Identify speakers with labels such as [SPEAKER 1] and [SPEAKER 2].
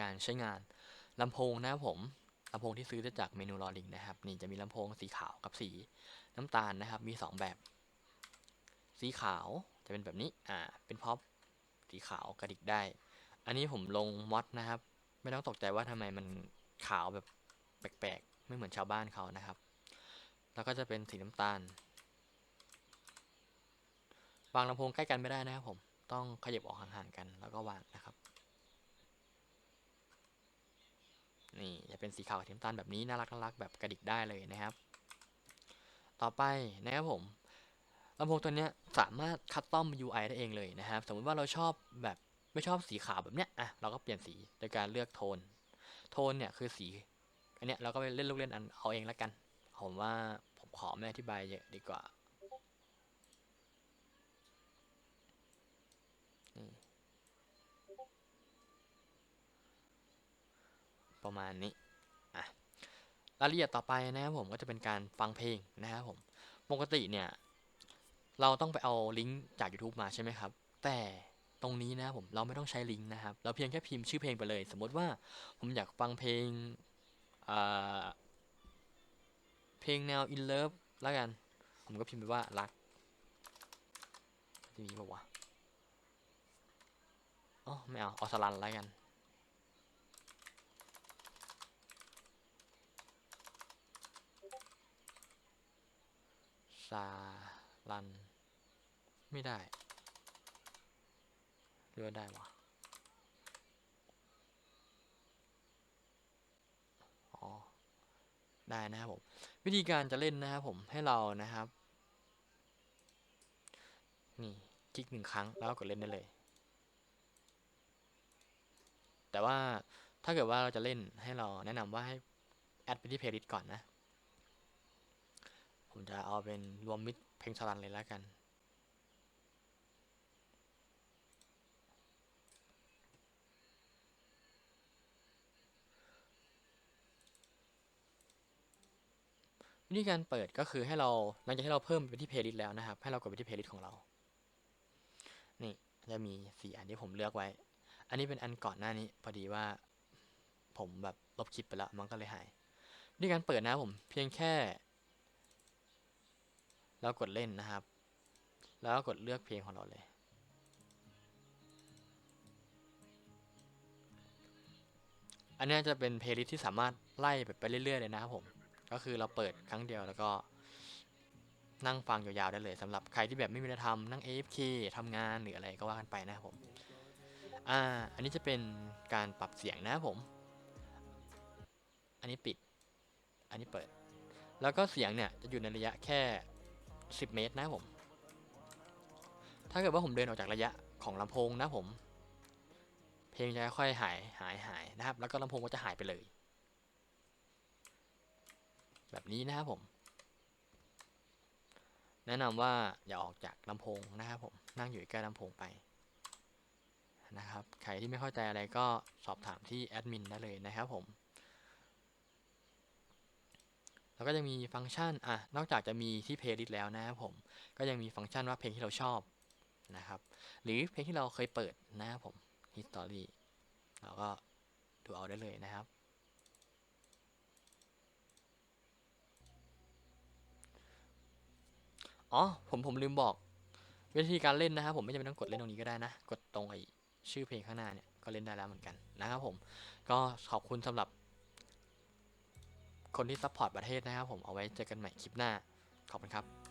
[SPEAKER 1] การใช้งานลำโพงนะครับผมลำโพงที่ซื้อได้จากเมนูลอลิงนะครับนี่จะมีลำโพงสีขาวกับสีน้ำตาลนะครับ มี 2 แบบ สีขาวจะเป็นแบบนี้อ่าเป็นพ็อปสีขาวกระดิกได้ อันนี้ผมลงมอดนะครับ ไม่ต้องตกใจว่าทำไมมันขาวแบบแปลกๆ ไม่เหมือนชาวบ้านเขานะครับ แล้วก็จะเป็นสีน้ำตาลวางลำโพงใกล้กันไม่ได้นะครับผมต้องขยับออกห่างๆกันแล้วก็วางนะครับ นี่จะเป็นสีขาวกับสีน้ำตาลแบบนี้น่ารักน่ารักแบบกระดิกได้เลยนะครับ ต่อไปนะครับผมลำโพงตัวนี้สามารถคัสตอม UI ได้เองเลยนะครับ สมมติว่าเราชอบแบบไม่ชอบสีขาวแบบเนี้ยอะเราก็เปลี่ยนสีโดยการเลือกโทน โทนเนี่ยคือสีอันเนี้ยเราก็ไปเล่นลูกเล่นอันเอาเองแล้วกัน ผมว่าผมขอไม่อธิบายเยอะดีกว่า ประมาณนี้อะรายละเอียดต่อไปนะครับผมก็จะเป็นการฟังเพลงนะครับผมปกติเนี่ยเราต้องไปเอาลิงก์จาก YouTube มาใช่ไหมครับ แต่ตรงนี้นะครับผมเราไม่ต้องใช้ลิงก์นะครับ เราเพียงแค่พิมพ์ชื่อเพลงไปเลย สมมติว่าผมอยากฟังเพลงอ่าเพลงแนว in love แล้วกัน ผมก็พิมพ์ไปว่ารักจะมีปะวะอ๋อไม่เอาเอาสลันแล้วกัน ซาลัน ไม่ได้หรือว่าได้วะอ๋อ ได้นะครับผม วิธีการจะเล่นนะครับผมให้เรานะครับ นี่คลิกหนึ่งครั้งแล้วก็กดเล่นได้เลย แต่ว่าถ้าเกิดว่าเราจะเล่นให้เราแนะนำว่าให้แอดไปที่เพลย์ลิสต์ก่อนนะ ผมจะเอาเป็นรวมมิดเพลงสลันเลยแล้วกัน วิธีการเปิดก็คือให้เราหลังจากที่เราเพิ่มไปที่เพลย์ลิสต์แล้วนะครับ ให้เรากดไปที่เพลย์ลิสต์ของเรา นี่จะมีสี่อันที่ผมเลือกไว้ อันนี้เป็นอันก่อนหน้านี้พอดีว่าผมแบบลบคลิปไปแล้วมันก็เลยหายวิธีการเปิดนะผมเพียงแค่ แล้วกดเล่นนะครับ แล้วก็กดเลือกเพลงของเราเลย อันนี้จะเป็นเพลย์ลิสต์ที่สามารถไล่แบบไปเรื่อยๆเลยนะครับผม ก็คือเราเปิดครั้งเดียวแล้วก็นั่งฟังยาวๆได้เลยสำหรับใครที่แบบไม่มีอะไรทำนั่ง AFK ทำงานหรืออะไรก็ว่ากันไปนะครับผมอ่าอันนี้จะเป็นการปรับเสียงนะครับผม อันนี้ปิด อันนี้เปิด แล้วก็เสียงเนี่ยจะอยู่ในระยะแค่ 10 เมตรนะผม ถ้าเกิดว่าผมเดินออกจากระยะของลำโพงนะผม เพลงจะค่อยหายหายหายนะครับ แล้วก็ลำโพงก็จะหายไปเลย แบบนี้นะครับผม แนะนำว่าอย่าออกจากลำโพงนะครับผม นั่งอยู่ใกล้ลำโพงไปนะครับ ใครที่ไม่เข้าใจอะไรก็สอบถามที่แอดมินได้เลยนะครับผม แล้วก็จะมีฟังก์ชันอะนอกจากจะมีที่เพลย์ลิสต์แล้วนะครับผม ก็ยังมีฟังก์ชันว่าเพลงที่เราชอบนะครับ หรือเพลงที่เราเคยเปิดนะครับผม history เราก็ดูเอาได้เลยนะครับ อ๋อ ผมผมลืมบอก วิธีการเล่นนะครับผมไม่จำเป็นต้องกดเล่นตรงนี้ก็ได้นะ กดตรงไอชื่อเพลงข้างหน้าเนี่ยก็เล่นได้แล้วเหมือนกันนะครับผม ก็ขอบคุณสำหรับ คนที่ซัพพอร์ตประเทศนะครับผมเอาไว้เจอกันใหม่คลิปหน้า ขอบคุณครับ